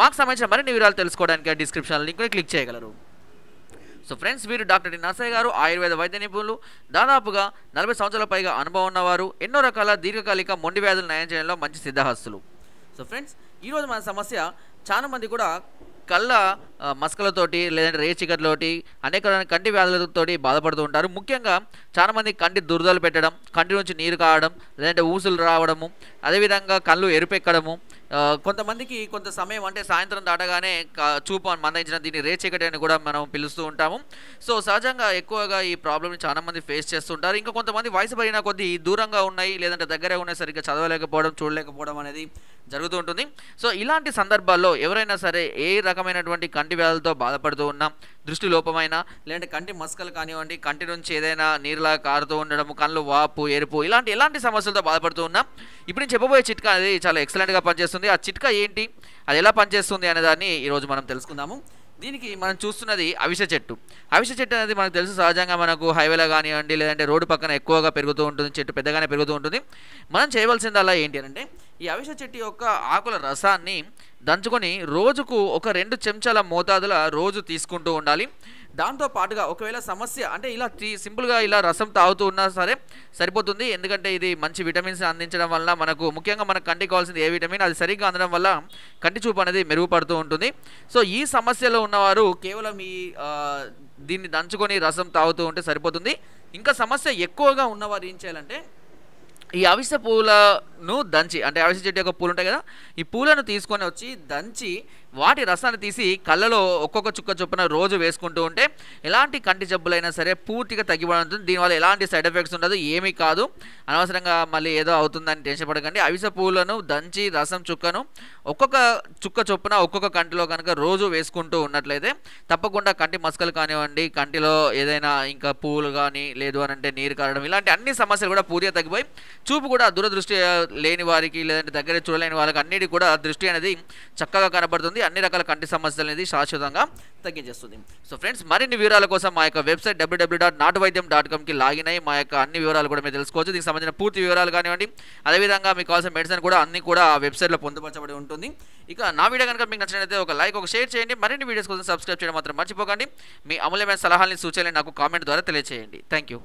మాకు సంబంధించిన మరిన్ని వివరాలు తెలుసుకోవడానికి డిస్క్రిప్షన్ లింక్ని క్లిక్ చేయగలరు. సో ఫ్రెండ్స్ వీరు డాక్టర్ డి నర్సయ్య గారు ఆయుర్వేద వైద్య నిపుణులు దాదాపుగా నలభై సంవత్సరాల పైగా అనుభవం ఉన్నవారు ఎన్నో రకాల దీర్ఘకాలిక మొండి వ్యాధులు నయం చేయడంలో మంచి సిద్ధహస్తులు. సో ఫ్రెండ్స్ ఈరోజు మన సమస్య చాలామంది కూడా కళ్ళ మసకలతోటి మస్కలతోటి లేదంటే రేచికలతోటి అనేక కంటి వ్యాధులతోటి బాధపడుతూ ఉంటారు. ముఖ్యంగా చాలామంది కంటి దురదలు పెట్టడం కంటి నుంచి నీరు కావడం లేదంటే ఊసులు రావడము అదేవిధంగా కళ్ళు ఎరుపెక్కడము కొంతమందికి కొంత సమయం అంటే సాయంత్రం దాటగానే చూపు మందించిన దీన్ని రేచీకటి అని కూడా మనం పిలుస్తూ ఉంటాము. సో సహజంగా ఎక్కువగా ఈ ప్రాబ్లమ్ని చాలామంది ఫేస్ చేస్తుంటారు ఇంకా కొంతమంది వయసు పడిన కొద్దీ దూరంగా ఉన్నాయి లేదంటే దగ్గరే ఉన్నాయి సరిగ్గా చదవలేకపోవడం చూడలేకపోవడం అనేది జరుగుతూ ఉంటుంది. సో ఇలాంటి సందర్భాల్లో ఎవరైనా సరే ఏ రకమైనటువంటి కంటి వ్యాధులతో బాధపడుతూ ఉన్నా దృష్టి లోపమైన లేదంటే కంటి మస్కలు కానివ్వండి కంటి నుంచి ఏదైనా నీరులా కారుతూ ఉండడం కళ్ళు వాపు ఎరుపు ఇలాంటి ఎలాంటి సమస్యలతో బాధపడుతూ ఉన్నా ఇప్పుడు నేను చెప్పబోయే చిట్కా అనేది చాలా ఎక్సలెంట్గా పనిచేస్తుంది. ఆ చిట్కా ఏంటి? అది ఎలా పనిచేస్తుంది అనే దాన్ని ఈరోజు మనం తెలుసుకుందాము. దీనికి మనం చూస్తున్నది అవిసె చెట్టు. అవిసె చెట్టు అనేది మనకు తెలుసు సహజంగా మనకు హైవేలో కానివ్వండి లేదంటే రోడ్డు పక్కన ఎక్కువగా పెరుగుతూ ఉంటుంది చెట్టు పెద్దగానే పెరుగుతూ ఉంటుంది. మనం చేయవలసిందల్లా ఏంటి అంటే ఈ అవిసె చెట్టు యొక్క ఆకుల రసాన్ని దంచుకొని రోజుకు ఒక రెండు చెంచాల మోతాదుల రోజు తీసుకుంటూ ఉండాలి. దాంతో పాటుగా ఒకవేళ సమస్య అంటే ఇలా సింపుల్గా ఇలా రసం తాగుతూ ఉన్నా సరే సరిపోతుంది. ఎందుకంటే ఇది మంచి విటమిన్స్ అందించడం వల్ల మనకు ముఖ్యంగా మనకు కంటికి కావాల్సింది ఏ విటమిన్? అది సరిగ్గా అందడం వల్ల కంటి చూపు అనేది మెరుగుపడుతూ ఉంటుంది. సో ఈ సమస్యలో ఉన్నవారు కేవలం ఈ దీన్ని దంచుకొని రసం తాగుతూ ఉంటే సరిపోతుంది. ఇంకా సమస్య ఎక్కువగా ఉన్నవారు ఏం చేయాలంటే ఈ అవిసె ను దంచి అంటే అవిసె చెట్టు యొక్క పూలు ఉంటాయి కదా ఈ పూలను తీసుకొని వచ్చి దంచి వాటి రసాన్ని తీసి కళ్ళలో ఒక్కొక్క చుక్క చొప్పున రోజు వేసుకుంటూ ఉంటే ఎలాంటి కంటి జబ్బులైనా సరే పూర్తిగా తగ్గిపోవడం ఉంటుంది దీనివల్ల ఎలాంటి సైడ్ ఎఫెక్ట్స్ ఉండదు ఏమీ కాదు. అనవసరంగా మళ్ళీ ఏదో అవుతుందని టెన్షన్ పడకండి. అవిసె పూలను దంచి రసం చుక్కను ఒక్కొక్క చుక్క చొప్పున ఒక్కొక్క కంటిలో కనుక రోజు వేసుకుంటూ ఉన్నట్లయితే తప్పకుండా కంటి మస్కలు కానివ్వండి కంటిలో ఏదైనా ఇంకా పూలు కానీ లేదు అని అంటే నీరు కారడం ఇలాంటి అన్ని సమస్యలు కూడా పూర్తిగా తగ్గిపోయి చూపు కూడా దూరదృష్టి లేని వారికి లేదంటే దగ్గర చూడలేని వాళ్ళకి అన్నిటి కూడా దృష్టి అనేది చక్కగా కనబడుతుంది. అన్ని రకాల కంటి సమస్యలు అనేది శాశ్వతంగా తగ్గించేస్తుంది. సో ఫ్రెండ్స్ మరిన్ని వివరాల కోసం మా యొక్క వెబ్సైట్ డబ్ల్యూడబ్ల్యూ డాట్ నాటు వైద్యం డాట్ కామ్కి లాగిన్ అయ్యి మా యొక్క అన్ని వివరాలు కూడా మీరు తెలుసుకోవచ్చు. దీనికి సంబంధించిన పూర్తి వివరాలు కానివ్వండి అదేవిధంగా మీకు కావాల్సిన మెడిసిన్ కూడా అన్ని కూడా ఆ వెబ్సైట్లో పొందుపరచబడి ఉంటుంది. ఇక నా వీడియో కనుక మీకు నచ్చినట్లయితే ఒక లైక్ ఒక షేర్ చేయండి. మరిన్ని వీడియోస్ కోసం సబ్స్క్రైబ్ చేయడం మాత్రం మర్చిపోకండి. మీ అమూల్యమైన సలహాలని సూచనలు నాకు కామెంట్ ద్వారా తెలియజేయండి థ్యాంక్ యూ